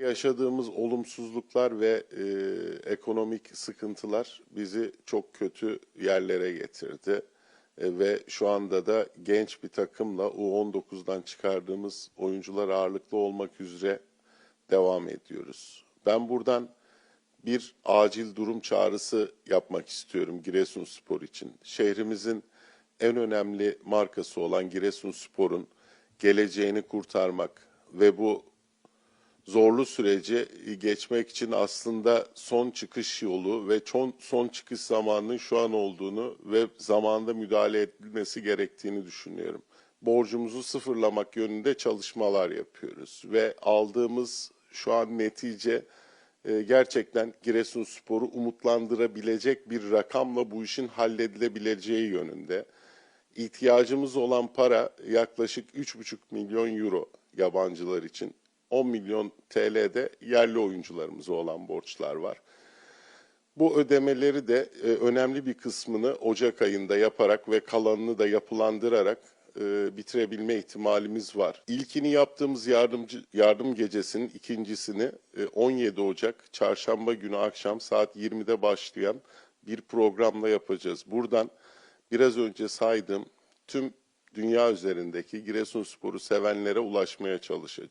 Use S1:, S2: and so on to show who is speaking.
S1: Yaşadığımız olumsuzluklar ve e, ekonomik sıkıntılar bizi çok kötü yerlere getirdi. E, ve şu anda da genç bir takımla U19'dan çıkardığımız oyuncular ağırlıklı olmak üzere devam ediyoruz. Ben buradan bir acil durum çağrısı yapmak istiyorum Giresunspor için. Şehrimizin en önemli markası olan Giresunspor'un geleceğini kurtarmak ve bu zorlu süreci geçmek için aslında son çıkış yolu ve son, çıkış zamanının şu an olduğunu ve zamanda müdahale edilmesi gerektiğini düşünüyorum. Borcumuzu sıfırlamak yönünde çalışmalar yapıyoruz ve aldığımız şu an netice e, gerçekten Giresunspor'u umutlandırabilecek bir rakamla bu işin halledilebileceği yönünde. İhtiyacımız olan para yaklaşık 3,5 milyon euro yabancılar için. 10 milyon TL'de yerli oyuncularımıza olan borçlar var. Bu ödemeleri de e, önemli bir kısmını Ocak ayında yaparak ve kalanını da yapılandırarak e, bitirebilme ihtimalimiz var. İlkini yaptığımız yardımcı, yardım gecesinin ikincisini e, 17 Ocak çarşamba günü akşam saat 20'de başlayan bir programla yapacağız. Buradan biraz önce saydığım tüm dünya üzerindeki Giresunspor'u sevenlere ulaşmaya çalışacağız.